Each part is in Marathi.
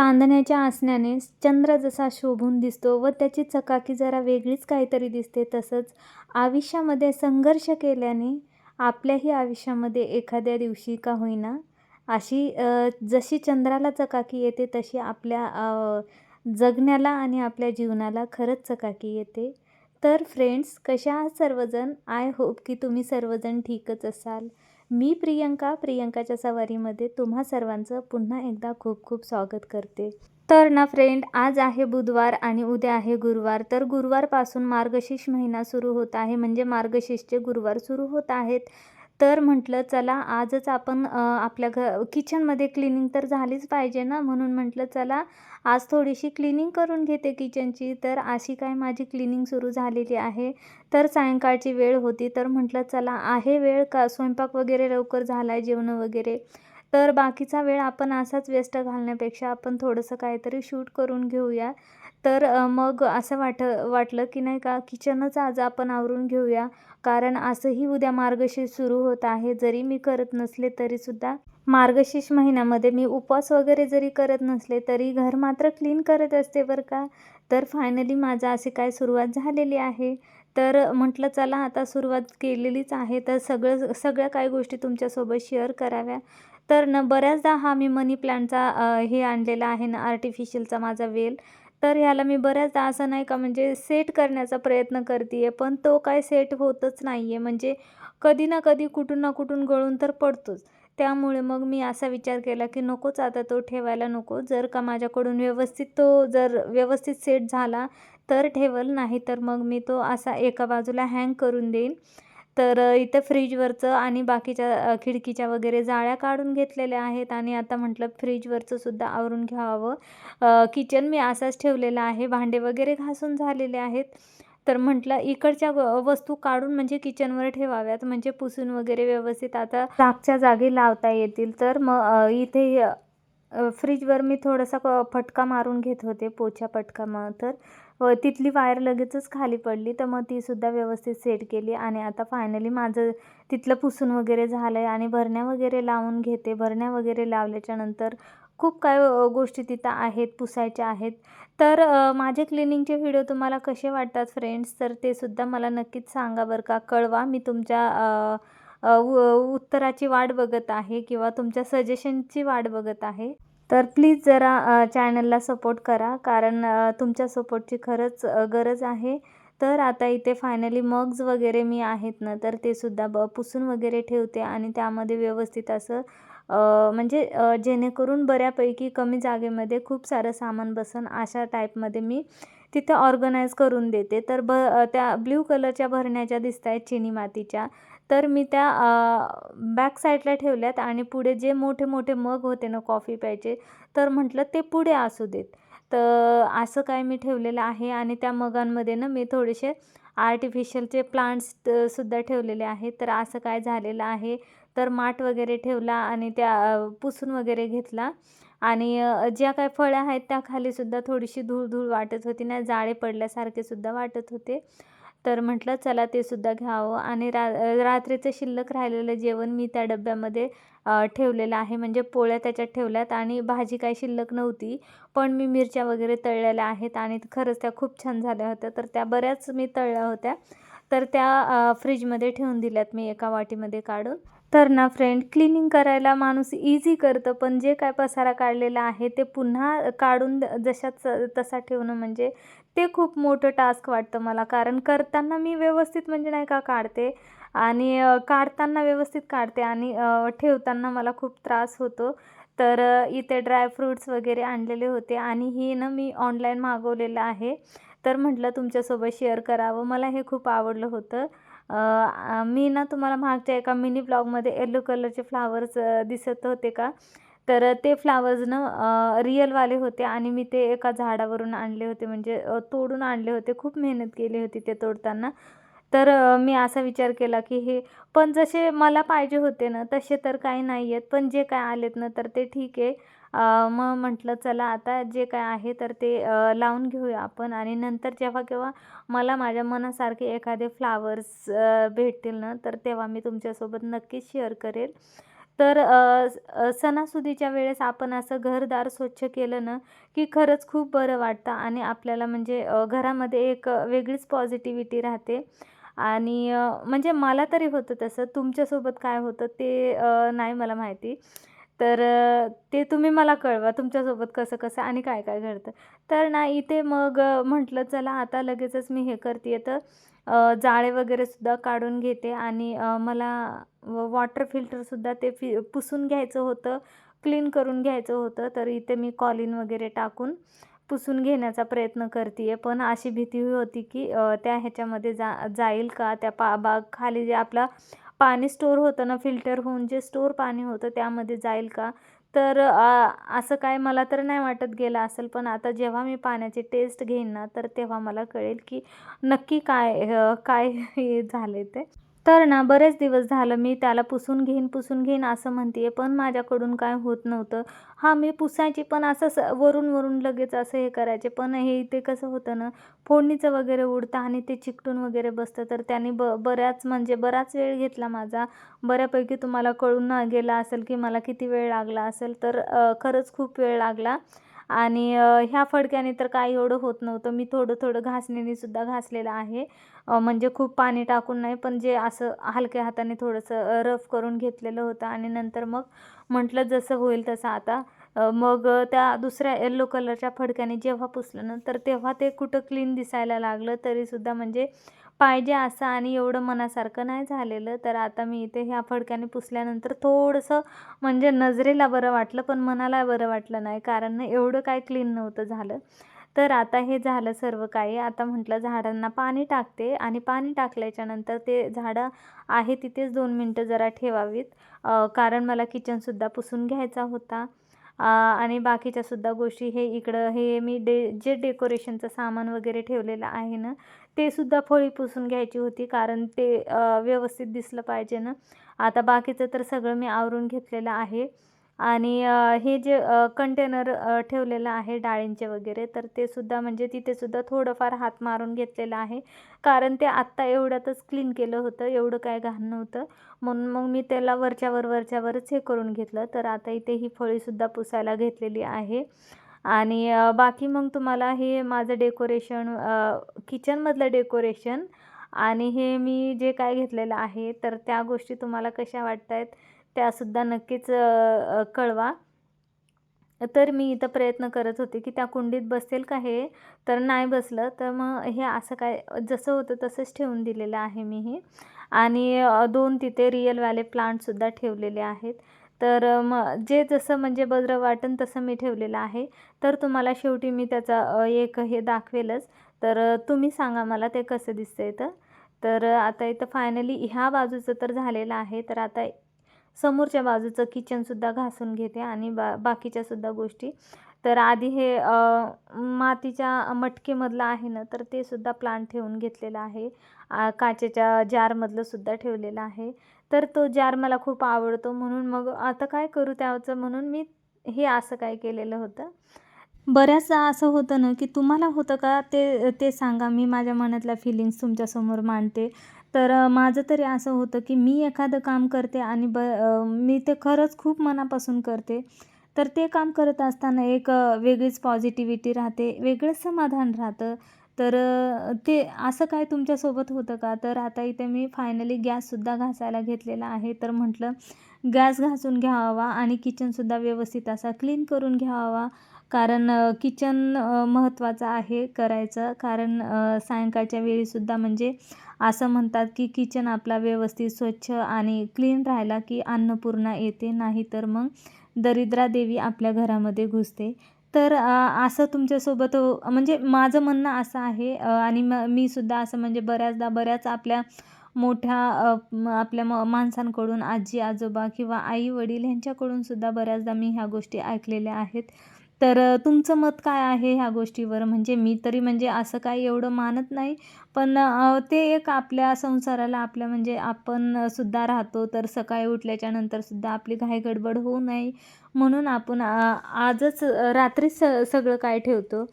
चांदण्याच्या आसन्याने चंद्र जसा शोभून दिसतो व त्याची चकाकी जरा वेगळीच काहीतरी दिसते तसंच आयुष्यामध्ये संघर्ष केल्याने आपल्याही आयुष्यामध्ये एखाद्या दिवशी का होईना अशी जशी चंद्राला चकाकी येते तशी आपल्या जगण्याला आणि आपल्या जीवनाला खरंच चकाकी येते. तर फ्रेंड्स कशा आहात सर्वजण? आय होप की तुम्ही सर्वजण ठीकच असाल. मी प्रियंका प्रियंकाच्या सवारीमध्ये तुम्हा सर्वांचं पुन्हा एकदा खूप खूप स्वागत करते. तर ना फ्रेंड आज आहे बुधवार आणि उद्या आहे गुरुवार. तर गुरुवारपासून मार्गशीर्ष महिना सुरू होत आहे. म्हणजे मार्गशीर्षचे गुरुवार सुरू होत आहेत. तर म्हटलं चला आजच आपण आपल्या घ किचनमध्ये क्लिनिंग तर झालीच पाहिजे ना? म्हणून म्हटलं चला आज थोडीशी क्लिनिंग करून घेते किचनची. तर अशी काय माझी क्लिनिंग सुरू झालेली आहे. तर सायंकाळची वेळ होती तर म्हटलं चला आहे वेळ का? स्वयंपाक वगैरे लवकर झाला आहे जेवणं वगैरे? तर बाकीचा वेळ आपण असाच वेस्ट घालण्यापेक्षा आपण थोडंसं काहीतरी शूट करून घेऊया. तर मग असं वाट वाटलं की नाही का किचनच आज आपण आवरून घेऊया. कारण असंही उद्या मार्गशीर्ष सुरू होत आहे. जरी मी करत नसले तरीसुद्धा मार्गशीर्ष महिन्यामध्ये मी उपवास वगैरे जरी करत नसले तरी घर मात्र क्लीन करत असते बरं का. तर फायनली माझं असे काय सुरुवात झालेली आहे. तर म्हटलं चला आता सुरुवात केलेलीच आहे. तर सगळं सगळ्या काही गोष्टी तुमच्यासोबत शेअर कराव्या. तर न बऱ्याचदा हा मी मनी प्लांटचा हे आणलेला आहे ना आर्टिफिशियलचा माझा वेल. तर ह्याला मी बऱ्याचदा असं नाही का म्हणजे सेट करण्याचा प्रयत्न करते आहे पण तो काय सेट होतच नाही आहे म्हणजे कधी ना कधी कुठून ना कुठून गळून तर पडतोच. त्यामुळे मग मी असा विचार केला की नकोच आता तो ठेवायला नको. जर का माझ्याकडून व्यवस्थित तो जर व्यवस्थित सेट झाला तर ठेवल नाही तर मग मी तो असा एका बाजूला हँग करून देईन. तर इथं फ्रीजवरचं आणि बाकीच्या खिडकीच्या वगैरे जाळ्या काढून घेतलेल्या आहेत आणि आता म्हटलं फ्रीजवरचं सुद्धा आवरून घ्यावं. किचन मी असाच ठेवलेला आहे. भांडे वगैरे घासून झालेले आहेत. तर म्हटलं इकडच्या वस्तू काढून म्हणजे किचनवर ठेवाव्यात. म्हणजे पुसून वगैरे व्यवस्थित आता जागच्या जागी लावता येतील. तर मग इथे फ्रीजवर मी थोडासा फटका मारून घेत होते. पोछा फटका मग तर तिथली वायर लगेचच खाली पडली तर मग तीसुद्धा व्यवस्थित सेट केली आणि आता फायनली माझं तिथलं पुसून वगैरे झालं आहे आणि भरण्या वगैरे लावून घेते. भरण्या वगैरे लावल्याच्यानंतर खूप काय गोष्टी तिथं आहेत पुसायच्या आहेत. तर माझे क्लिनिंगचे व्हिडिओ तुम्हाला कसे वाटतात फ्रेंड्स तर ते सुद्धा मला नक्कीच सांगा बरं का. कळवा. मी तुमच्या उत्तराची वाट बघत आहे किंवा तुमच्या सजेशनची वाट बघत आहे. तर प्लीज जरा चॅनलला सपोर्ट करा कारण तुमच्या सपोर्टची खरंच गरज आहे. तर आता इथे फायनली मग्ज वगैरे मी आहेत ना तर ते सुद्धा ब पुसून वगैरे ठेवते आणि त्यामध्ये व्यवस्थित असं म्हणजे जेणेकरून बऱ्यापैकी कमी जागेमध्ये खूप सारं सामान बसन अशा टाईपमध्ये मी तिथे ऑर्गनाईज करून देते. तर ब त्या ब्ल्यू कलरच्या भरण्याच्या दिसत आहेत चिनी मातीच्या. तर मी त्या बॅक साईडला ठेवल्यात आणि पुढे जे मोठे मोठे मग होते ना कॉफी प्यायचे तर म्हटलं ते पुढे असू देत. तर असं काय मी ठेवलेलं आहे आणि त्या मगांमध्ये ना मी थोडेसे आर्टिफिशियलचे प्लांट्स सुद्धा ठेवलेले आहेत. तर असं काय झालेलं आहे तर माठ वगैरे ठेवला आणि त्या पुसून वगैरे घेतला. आणि ज्या काय फळं आहेत त्या खालीसुद्धा थोडीशी धूळ धूळ वाटत होती ना जाळे पडल्यासारखे सुद्धा वाटत होते. तर म्हटलं चला ते सुद्धा घ्यावं. आणि रा रात्रीचं शिल्लक राहिलेलं जेवण मी त्या डब्यामध्ये ठेवलेलं आहे. म्हणजे पोळ्या त्याच्यात ठेवल्यात आणि भाजी काही शिल्लक नव्हती पण मी मिरच्या वगैरे तळलेल्या आहेत आणि खरंच त्या खूप छान झाल्या होत्या. तर त्या बऱ्याच मी तळल्या होत्या. तर त्या फ्रीजमध्ये ठेवून दिल्यात मी एका वाटीमध्ये काढून. तर ना फ्रेंड क्लिनिंग करायला माणूस इझी करतं पण जे काय पसारा काढलेला आहे ते पुन्हा काढून जशाच तसा ठेवणं म्हणजे ते खूप मोठं टास्क वाटतं मला. कारण करताना मी व्यवस्थित म्हणजे नाही का काढते आणि काढताना व्यवस्थित काढते आणि ठेवताना मला खूप त्रास होतो. तर इथे ड्रायफ्रूट्स वगैरे आणलेले होते आणि हे ना मी ऑनलाईन मागवलेलं आहे. तर म्हटलं तुमच्यासोबत शेअर करावं. मला हे खूप आवडलं होतं. मी ना तुम्हाला मागच्या एका मिनी ब्लॉगमध्ये येलो कलरचे फ्लावर्स दिसत होते का? तर ते फ्लावर्स ना रिअलवाले होते आणि मी ते एका झाडावरून आणले होते. म्हणजे तोडून आणले होते. खूप मेहनत केली होती ते तोडताना. तर मी असा विचार केला की हे पण जसे मला पाहिजे होते ना तसे तर काही नाही आहेत पण जे काय आलेत ना तर ते ठीक आहे. मग म्हटलं चला आता जे काय आहे तर ते लावून घेऊया आपण. आणि नंतर जेव्हा केव्हा मला माझ्या मनासारखे एखादे फ्लावर्स भेटतील ना तर तेव्हा मी तुमच्यासोबत नक्कीच शेअर करेल. तर सणासुदीच्या वेळेस आपण असं घरदार स्वच्छ केलं ना की खरंच खूप बरं वाटतं आणि आपल्याला म्हणजे घरामध्ये एक वेगळीच पॉझिटिव्हिटी राहते. आणि म्हणजे मला तरी होतं तसं. तुमच्यासोबत काय होतं ते नाही मला माहिती. तर ते तुम्ही मला कळवा तुमच्यासोबत कसं कसं आणि काय काय घडतं. तर ना इथे मग म्हटलं चला आता लगेचच मी हे करते तर जाळे वगैरेसुद्धा काढून घेते आणि मला वॉटर फिल्टरसुद्धा ते फि पुसून घ्यायचं होतं क्लीन करून घ्यायचं होतं. तर इथे मी कॉलिन वगैरे टाकून पुसून घेण्याचा प्रयत्न करते आहे पण अशी भीती होती की त्या ह्याच्यामध्ये जा जाईल का? त्या पा बा खाली जे आपला पाणी स्टोअर होतं ना फिल्टर होऊन जे स्टोअर पाणी होतं त्यामध्ये जाईल का? तर असं काय मला तर नाही वाटत गेलं असेल पण आता जेव्हा मी पाण्याची टेस्ट घेईन ना तर तेव्हा मला कळेल की नक्की काय काय हे झाले ते. तर ना बरेच दिवस झालं मी त्याला पुसून घेईन पुसून घेईन असं म्हणते पण माझ्याकडून काय होत नव्हतं. हां मी पुसायची पण असं स वरून वरून लगेच असं हे करायचे पण हे इथे कसं होतं ना फोडणीचं वगैरे उडतं आणि ते चिकटून वगैरे बसतं तर त्याने ब बऱ्याच म्हणजे बराच वेळ घेतला माझा. बऱ्यापैकी तुम्हाला कळून ना गेला असेल की मला किती वेळ लागला असेल तर खरंच खूप वेळ लागला. आणि ह्या फडक्याने तर काही एवढं होत नव्हतं. मी थोडं थोडं घासणीनेसुद्धा घासलेलं आहे. म्हणजे खूप पाणी टाकून नाही पण जे असं हलक्या हाताने थोडंसं रफ करून घेतलेलं होतं. आणि नंतर मग म्हटलं जसं होईल तसं आता. मग त्या दुसऱ्या येल्लो कलरच्या फडक्याने जेव्हा पुसलं ना तर तेव्हा ते कुठं क्लीन दिसायला लागलं तरीसुद्धा म्हणजे पाहिजे असं आणि एवढं मनासारखं नाही झालेलं. तर आता मी इथे ह्या फडक्याने पुसल्यानंतर थोडंसं म्हणजे नजरेला बरं वाटलं पण मनाला बरं वाटलं नाही. कारण एवढं काय क्लीन नव्हतं झालं. तर आता हे झालं सर्व काही. आता म्हटलं झाडांना पाणी टाकते आणि पाणी टाकल्याच्या नंतर ते झाडं आहे तिथेच दोन मिनटं जरा ठेवावीत. कारण मला किचनसुद्धा पुसून घ्यायचा होता. आणि बाकीच्यासुद्धा गोष्टी हे इकडं हे मी डे जे डेकोरेशनचं सामान वगैरे ठेवलेलं आहे ना ते सुद्धा फळी पुसून घ्यायची होती कारण ते व्यवस्थित दिसलं पाहिजे ना. आता बाकीचं तर सगळं मी आवरून घेतलेलं आहे. आणि हे जे कंटेनर ठेवलेलं आहे डाळींचे वगैरे तर ते सुद्धा म्हणजे तिथे सुद्धा थोडंफार हात मारून घेतलेलं आहे. कारण ते आत्ता एवढ्यातच क्लीन केलं होतं एवढं काय घाण नव्हतं. म्हणून मग मी त्याला वरच्यावर वरच्यावरच हे करून घेतलं. तर आता इथे ही फळीसुद्धा पुसायला घेतलेली आहे. आणि बाकी मग तुम्हाला हे माझं डेकोरेशन किचनमधलं डेकोरेशन आणि हे मी जे काय घेतलेलं आहे तर त्या गोष्टी तुम्हाला कशा वाटत आहेत त्यासुद्धा नक्कीच कळवा. तर मी इथं प्रयत्न करत होते की त्या कुंडीत बसेल का हे? तर नाही बसलं. तर मग हे असं काय जसं होतं तसंच ठेवून दिलेलं आहे मी हे. आणि दोन तिथे रिअलवाले प्लांटसुद्धा ठेवलेले आहेत. तर मग जे जसं म्हणजे बद्र वाटण तसं मी ठेवलेलं आहे. तर तुम्हाला शेवटी मी त्याचा एक हे दाखवेलच. तर तुम्ही सांगा मला ते कसं दिसतं आहे तर आता इथं फायनली ह्या बाजूचं तर झालेलं आहे. तर आता समोरच्या बाजूचं किचनसुद्धा घासून घेते आणि बा बाकीच्यासुद्धा गोष्टी. तर आधी हे मातीच्या मटकेमधलं आहे ना तर ते सुद्धा प्लांट ठेवून घेतलेलं आहे. काचेच्या जारमधलं सुद्धा ठेवलेलं आहे. तर तो जार मला खूप आवडतो. म्हणून मग आता काय करू त्याचं? म्हणून मी हे असं काय केलेलं होतं. बऱ्याचदा असं होतं ना की तुम्हाला होतं का? ते ते सांगा. मी माझ्या मनातल्या फिलिंग्स तुमच्यासमोर मांडते. तर माझं तरी असं होतं की मी एखादं काम करते आणि ब मी ते खरंच खूप मनापासून करते. तर ते काम करत असताना एक वेगळीच पॉझिटिव्हिटी राहते वेगळंच समाधान राहतं. तर ते असं काय तुमच्यासोबत होतं का? तर आता इथे मी फायनली गॅससुद्धा घासायला घेतलेला आहे. तर म्हटलं गॅस घासून घ्यावा आणि किचनसुद्धा व्यवस्थित असा क्लीन करून घ्यावा. कारण किचन महत्त्वाचं आहे करायचं. कारण सायंकाळच्या वेळीसुद्धा म्हणजे असं म्हणतात की किचन आपला व्यवस्थित स्वच्छ आणि क्लीन राहिला की अन्नपूर्णा येते. नाही तर मग दरिद्रा देवी आपल्या घरामध्ये घुसते. तर असं तुमच्यासोबत म्हणजे माझं म्हणणं असं आहे आणि म मी सुद्धा असं म्हणजे बऱ्याचदा बऱ्याच आपल्या मोठ्या आपल्या म माणसांकडून आजी आजोबा किंवा आई वडील ह्यांच्याकडून सुद्धा बऱ्याचदा मी ह्या गोष्टी ऐकलेल्या आहेत. तर तुमचं मत काय आहे ह्या गोष्टीवर? म्हणजे मी तरी म्हणजे असं काही एवढं मानत नाही पण ते एक आपल्या संसाराला आपल्या म्हणजे आपण सुद्धा राहतो तर सकाळी उठल्याच्या नंतर सुद्धा आपली घाई गडबड होऊ नये. म्हणून आपण आजच रात्रीच स सगळं काय ठेवतो?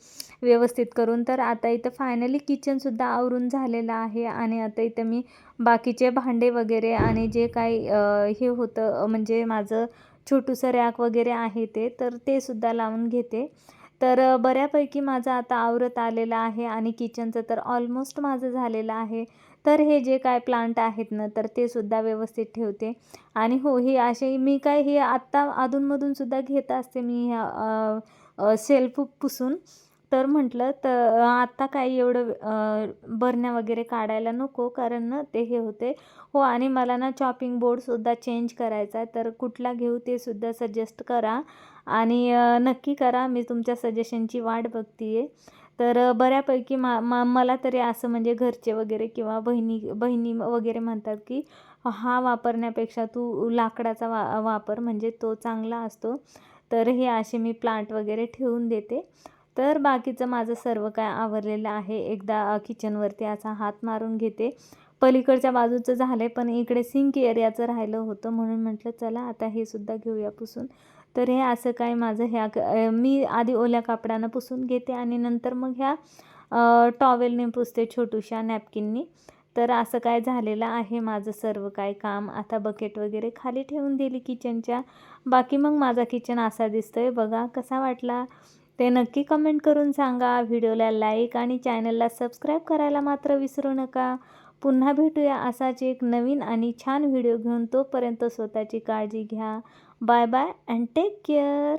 व्यवस्थित करून. तर आता इथं फायनली किचनसुद्धा आवरून झालेलं आहे आणि आता इथं मी बाकीचे भांडे वगैरे आणि जे काही हे होतं म्हणजे माझं छोटूसं रॅक वगैरे आहे ते तर ते सुद्धा लावून घेते. तर बऱ्यापैकी माझं आता आवरत आलेलं आहे आणि किचनचं तर ऑलमोस्ट माझं झालेलं आहे. तर हे जे काय प्लांट आहेत ना तर ते सुद्धा व्यवस्थित ठेवते. आणि हो हे असे मी काय हे आत्ता अधूनमधूनसुद्धा घेत असते मी ह्या सेल्फ पुसून. तर म्हटलं तर आत्ता काही एवढं भरण्या बरण्या वगैरे काढायला नको कारण ना ते हे होते. हो आणि मला ना चॉपिंग बोर्डसुद्धा चेंज करायचा आहे तर कुठला घेऊ ते सुद्धा सजेस्ट करा. आणि नक्की करा मी तुमच्या सजेशनची वाट बघते आहे तर बऱ्यापैकी मा मा मला तरी असं म्हणजे घरचे वगैरे किंवा बहिणी बहिणी वगैरे म्हणतात की हा वापरण्यापेक्षा तू लाकडाचा वा वापर म्हणजे तो चांगला असतो. तर हे असे मी प्लांट वगैरे ठेवून देते. तर बाकीचं माझं सर्व काय आवरलेलं आहे. एकदा किचनवरती असा हात मारून घेते. पलीकडच्या बाजूचं झालं आहे पण इकडे सिंक एरियाचं राहिलं होतं म्हणून म्हटलं चला आता हे सुद्धा घेऊया पुसून. तर हे असं काय माझं ह्या क- मी आधी ओल्या कापडानं पुसून घेते आणि नंतर मग ह्या टॉवेलने पुसते छोटूशा नॅपकिननी तर असं काय झालेलं आहे माझं सर्व काय काम आता बकेट वगैरे खाली ठेवून दिली किचनच्या बाकी मग माझा किचन असा दिसतोय. बघा कसा वाटला. ते नक्की कमेंट करून सांगा. व्हिडिओला लाईक आणि चॅनलला सबस्क्राईब करायला मात्र विसरू नका. पुन्हा भेटूया असाच एक नवीन आणि छान व्हिडिओ घेऊन तोपर्यंत स्वतःची काळजी घ्या. Bye bye and take care